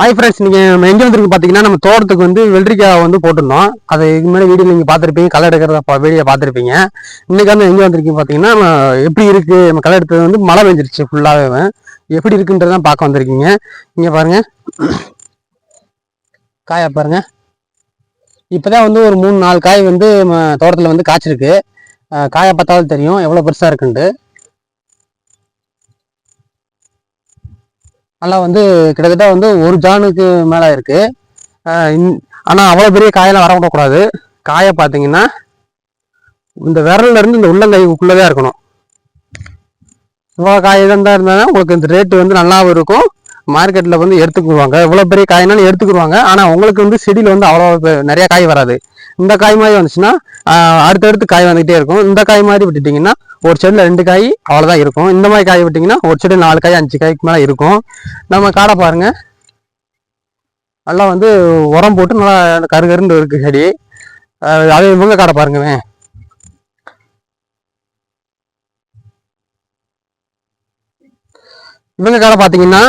Hi friends நீங்கள் நம்ம எங்க பார்த்தீங்கன்னா நம்ம தோட்டத்துக்கு வந்து வெள்ளரிக்காய் வந்து போட்டிருந்தோம். அதை இதுக்கு முன்னாடி வீடியோ நீங்கள் பார்த்துருப்பீங்க களை எடுக்கிறத வீடியோ பார்த்துருப்பீங்க இன்றைக்கி வந்து எங்கே வந்திருக்கீங்க பார்த்தீங்கன்னா நம்ம எப்படி இருக்குது நம்ம களை எடுத்தது வந்து மழை பெஞ்சிருச்சு ஃபுல்லாகவே எப்படி இருக்குன்றதான் பார்க்க வந்திருக்கீங்க. இங்க பாருங்க. காயை இப்போ தான் வந்து ஒரு மூணு நாலு காய் வந்து நம்ம வந்து காய்ச்சிருக்கு. காயை பார்த்தாலும் தெரியும் எவ்வளோ பெருசாக இருக்குன்ட்டு. நல்லா வந்து கிட்டத்தட்ட வந்து ஒரு ஜானுக்கு மேலே இருக்குது ஆனால் அவ்வளோ பெரிய காயெல்லாம் வர விடக்கூடாது. காயை பார்த்தீங்கன்னா இந்த விரல்ல இருந்து இந்த உள்ளங்கைக்குள்ளே தான் இருக்கணும். இவ்வளோ காய் தான் இருந்தால் உங்களுக்கு இந்த ரேட்டு வந்து நல்லாவும் இருக்கும். மார்க்கெட்டில் வந்து எடுத்துக்குவாங்க. இவ்வளோ பெரிய காய்னாலும் எடுத்துக்கிடுவாங்க ஆனால் உங்களுக்கு வந்து செடியில் வந்து அவ்வளோ நிறையா காய் வராது. இந்த காய் மாதிரி வந்துச்சுன்னா அடுத்தடுத்து காய் வந்துகிட்டே இருக்கும். இந்த காய் மாதிரி விட்டுட்டிங்கன்னா ஒரு செடியில் ரெண்டு காய் அவ்வளோதான் இருக்கும். இந்த மாதிரி காய் விட்டிங்கன்னா ஒரு செடி நாலு காய் அஞ்சு காய்க்கு மேலே இருக்கும். நம்ம காடை பாருங்க. நல்லா வந்து உரம் போட்டு நல்லா கரு கருன்னு இருக்குது செடி. அதே அது இவங்க காடை பாருங்க. இவங்க காடை பார்த்தீங்கன்னா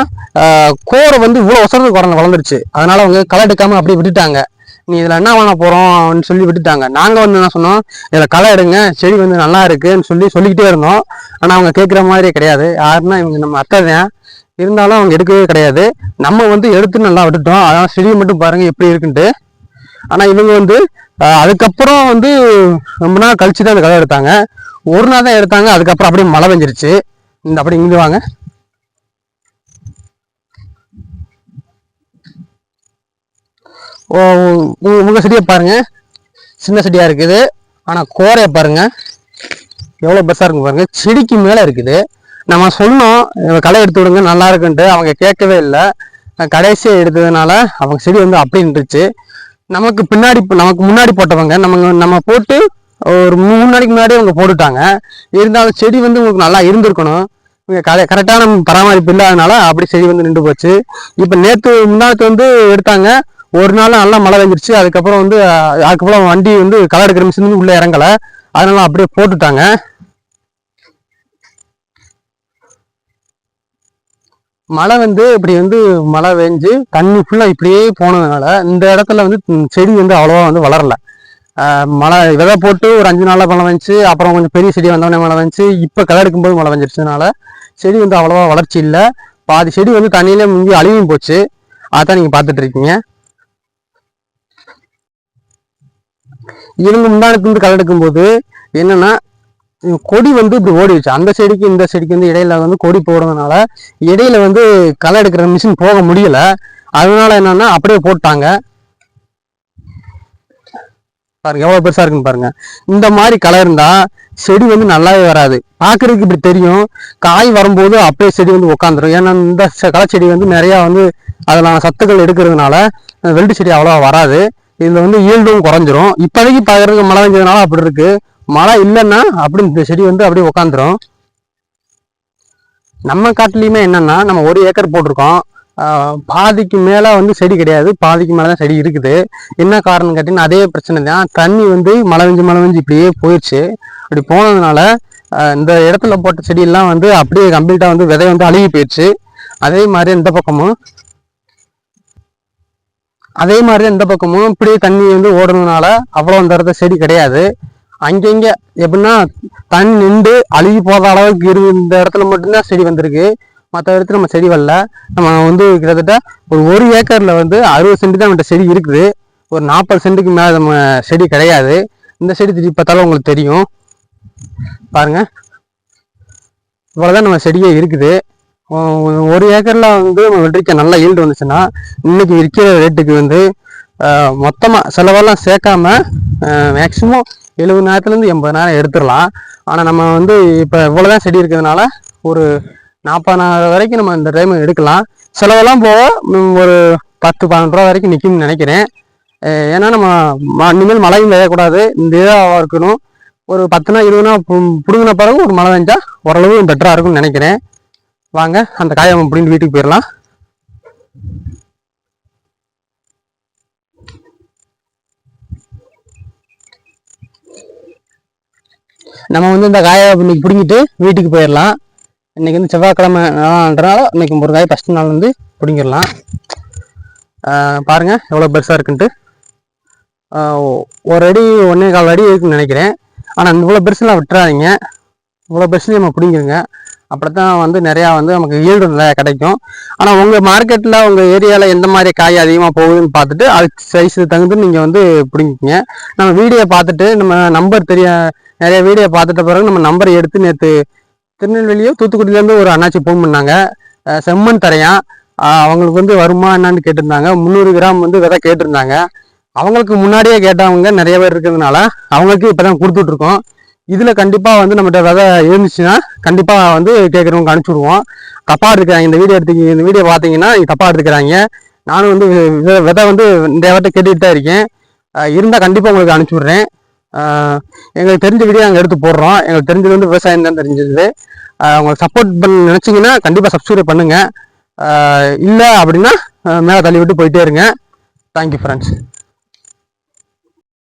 கோரை வந்து இவ்வளோ ஒசரத்துக்கு குறைஞ்ச வளர்ந்துருச்சு. அதனால அவங்க களை எடுக்காம அப்படியே விட்டுட்டாங்க. நீ இதில் என்ன பண்ண அப்படின்னு சொல்லி விட்டுட்டாங்க. நாங்கள் வந்து என்ன சொன்னோம்? இதில் களை எடுங்க செடி வந்து நல்லா இருக்குன்னு சொல்லி சொல்லிக்கிட்டே இருந்தோம். ஆனால் அவங்க கேட்குற மாதிரி கிடையாது. யாருன்னா இவங்க நம்ம அத்தை தான் இருந்தாலும் அவங்க எடுக்கவே கிடையாது. நம்ம வந்து எடுத்து நல்லா விட்டுட்டோம். அதான் செடி மட்டும் பாருங்கள் எப்படி இருக்குன்ட்டு. ஆனால் இவங்க வந்து அதுக்கப்புறம் வந்து ரொம்ப நாள் கழிச்சு தான் அந்த களை எடுத்தாங்க. ஒரு நாள் தான் எடுத்தாங்க. அதுக்கப்புறம் அப்படியே மழை பெஞ்சிருச்சு. இந்த அப்படி இங்கே வாங்க. ஓ செடியை பாருங்கள் சின்ன செடியாக இருக்குது. ஆனால் கோரையை பாருங்க. எவ்வளோ பெஸ்ஸாக இருக்கும் பாருங்கள் செடிக்கு மேலே இருக்குது. நம்ம சொன்னோம் களை எடுத்து விடுங்க நல்லா இருக்குன்ட்டு. அவங்க கேட்கவே இல்லை. கடைசியாக எடுத்ததுனால அவங்க செடி வந்து அப்படின்ட்டுச்சு நின்றுச்சு. நமக்கு பின்னாடி நமக்கு முன்னாடி போட்டவங்க நம்ம நம்ம போட்டு ஒரு மூணு நாளைக்கு முன்னாடி அவங்க போட்டுட்டாங்க. இருந்தாலும் செடி வந்து உங்களுக்கு நல்லா இருந்திருக்கணும். இங்கே கரெ கரெக்டான பராமரிப்பு இல்லாதனால அப்படி செடி வந்து நின்று போச்சு. இப்போ நேற்று முன்னாடி வந்து எடுத்தாங்க. ஒரு நாள் நல்லா மழை பெஞ்சிருச்சு. அதுக்கப்புறம் வந்து அதுக்கப்புறம் வண்டி வந்து களை எடுக்கிற மிஷின் வந்து உள்ளே இறங்கல. அதனால அப்படியே போட்டுட்டாங்க. மழை வந்து இப்படி வந்து மழை வெஞ்சு தண்ணி ஃபுல்லாக இப்படியே போனதுனால இந்த இடத்துல வந்து செடி வந்து அவ்வளோவா வந்து வளரல. மழை விதை போட்டு ஒரு அஞ்சு நாளில் மழை வந்துச்சு அப்புறம் கொஞ்சம் பெரிய செடி வந்தோடனே மழை வந்துச்சு இப்போ களை எடுக்கும்போது மழை வந்துருச்சுனால செடி வந்து அவ்வளோவா வளர்ச்சி இல்லை. பாதி செடி வந்து தண்ணியிலே முங்கி அழிவும் போச்சு. அதான் நீங்கள் பார்த்துட்டு இருக்கீங்க. இவங்க முந்தானத்துலேருந்து களை எடுக்கும்போது என்னன்னா கொடி வந்து இப்படி ஓடிடுச்சு அந்த செடிக்கு இந்த செடிக்கு வந்து இடையில வந்து கொடி போடுறதுனால இடையில வந்து களை எடுக்கிற மிஷின் போக முடியல. அதனால என்னன்னா அப்படியே போட்டாங்க. பாருங்க எவ்வளவு பெருசா இருக்குன்னு பாருங்க. இந்த மாதிரி களை இருந்தா செடி வந்து நல்லாவே வராது. பாக்குறதுக்கு இப்படி தெரியும். காய் வரும்போது அப்படியே செடி வந்து உட்காந்துரும் ஏன்னா இந்த களை செடி வந்து நிறைய வந்து அதில் சத்துக்கள் எடுக்கிறதுனால அஹ் வெள்ளி செடி அவ்வளோவா வராது. இதில் வந்து ஈல்டும் குறைஞ்சிரும். இப்போதைக்கு பார்க்குறதுக்கு மழை பெஞ்சதுனால அப்படி இருக்கு. மழை இல்லைன்னா அப்படி இந்த செடி வந்து அப்படியே உட்காந்துரும் நம்ம காட்டுலேயுமே என்னன்னா நம்ம ஒரு ஏக்கர் போட்டிருக்கோம். பாதிக்கு மேலே வந்து செடி கிடையாது. பாதிக்கு மேலே தான் செடி இருக்குது. என்ன காரணம் கேட்டிங்கன்னா அதே பிரச்சனை தான். தண்ணி வந்து மழை பெஞ்சு மழை பெஞ்சு இப்படியே போயிடுச்சு அப்படி போனதுனால இந்த இடத்துல போட்ட செடியெல்லாம் வந்து அப்படியே கம்ப்ளீட்டாக வந்து விதை வந்து அழுகி போயிடுச்சு அதே மாதிரி இந்த பக்கமும் அதே மாதிரி இந்த பக்கமும் இப்படியே தண்ணி வந்து ஓடுறதுனால அவ்வளோ அந்த இடத்துல செடி கிடையாது. அங்கங்க எப்படின்னா தண்ணி நின்று அழுகி போத அளவுக்கு இரு இந்த இடத்துல மட்டும்தான் செடி வந்திருக்கு. மற்ற இடத்துல நம்ம செடி வரல. நம்ம வந்து கிட்டத்தட்ட ஒரு ஒரு ஏக்கரில் வந்து அறுபது சென்ட் தான் நம்மகிட்ட செடி இருக்குது. ஒரு நாற்பது சென்ட்டுக்கு மேலே நம்ம செடி கிடையாது. இந்த செடி திருப்பி பார்த்தாலும் உங்களுக்கு தெரியும். பாருங்க. இவ்வளோதான் நம்ம செடியே இருக்குது. ஒரு ஏக்கரில் வந்து நம்ம நல்ல ஈல்டு வந்துச்சுன்னா இன்னைக்கு விற்கிற ரேட்டுக்கு வந்து மொத்தமாக செலவெல்லாம் சேர்க்காம மேக்சிமம் எழுபதாயிரத்துலேருந்து எண்பதாயிரம் எடுத்துடலாம். ஆனால் நம்ம வந்து இப்போ இவ்வளோதான் செடி இருக்கிறதுனால ஒரு நாற்பதாயிரம் வரைக்கும் நம்ம இந்த டைம் எடுக்கலாம். செலவெல்லாம் போக ஒரு பத்து பன்னெண்டு ரூபா வரைக்கும் நிற்கும்னு நினைக்கிறேன். ஏன்னா நம்ம ம- இனிமேல் மழையும் பெய்யக்கூடாது. இந்த இதாக இருக்கணும். ஒரு பத்து நாள் இருபது நாள் பிடுங்கின பிறகு ஒரு மழை பெஞ்சா ஓரளவு பெட்டராக இருக்கும்னு நினைக்கிறேன். வாங்க அந்த காயை அப்படின்னு வீட்டுக்கு போயிடலாம். நம்ம வந்து இந்த காயை இன்னைக்கு பிடிங்கிட்டு வீட்டுக்கு போயிடலாம். இன்னைக்கு வந்து செவ்வாய்க்கிழமைன்றனால இன்னைக்கு ஒரு காய் ஃபஸ்ட் நாள் வந்து பிடிங்கிடலாம். பாருங்க எவ்வளோ பெருசாக இருக்குன்ட்டு. ஒரு அடி ஒன்றே கால் அடி இருக்குன்னு நினைக்கிறேன். ஆனால் இவ்வளோ பெருசுலாம் விட்டுறாதீங்க. இவ்வளோ பெருசு நம்ம பிடிங்கிருங்க. அப்படி தான் வந்து நிறையா வந்து நமக்கு ஈல்டு நிறையா கிடைக்கும். ஆனால் உங்கள் மார்க்கெட்டில் உங்கள் ஏரியாவில் எந்த மாதிரி காய் அதிகமாக போகுதுன்னு பார்த்துட்டு அதுக்கு சைஸுக்கு தகுந்து நீங்கள் வந்து பிடிங்கிங்க நம்ம வீடியோ பார்த்துட்டு நம்ம நம்பர் தெரிய நிறைய வீடியோ பார்த்துட்ட பிறகு நம்ம நம்பர் எடுத்து நேற்று திருநெல்வேலியோ தூத்துக்குடியிலேருந்து ஒரு அண்ணாச்சி ஃபோன் பண்ணாங்க. செம்மண் தரையான் அவங்களுக்கு வந்து வருமா என்னான்னு கேட்டிருந்தாங்க. முந்நூறு கிராம் வந்து விதை கேட்டிருந்தாங்க. அவங்களுக்கு முன்னாடியே கேட்டவங்க நிறைய பேர் இருக்கிறதுனால அவங்களுக்கு இப்போ தான் கொடுத்துட்ருக்கோம். இதில் கண்டிப்பாக வந்து நம்மகிட்ட விதை இருந்துச்சுன்னா கண்டிப்பாக வந்து கேட்குறவங்க அனுப்பிச்சி தப்பாக எடுக்கிறாங்க. இந்த வீடியோ எடுத்து இந்த வீடியோ பார்த்தீங்கன்னா தப்பாக எடுத்துக்கிறாங்க. நானும் வந்து விதை வந்து இந்த விதை கேட்டுட்டு தான் இருக்கேன். இருந்தால் கண்டிப்பாக உங்களுக்கு அனுப்பிச்சி விட்றேன். எங்களுக்கு தெரிஞ்ச வீடியோ நாங்கள் எடுத்து போடுறோம். எங்களுக்கு தெரிஞ்சது வந்து விவசாயம் தான் தெரிஞ்சது. உங்களுக்கு சப்போர்ட் பண்ண நினச்சிங்கன்னா கண்டிப்பாக சப்ஸ்கிரைப் பண்ணுங்கள் இல்லை அப்படின்னா மேலே தள்ளி விட்டு போயிட்டே இருங்க. Thank you friends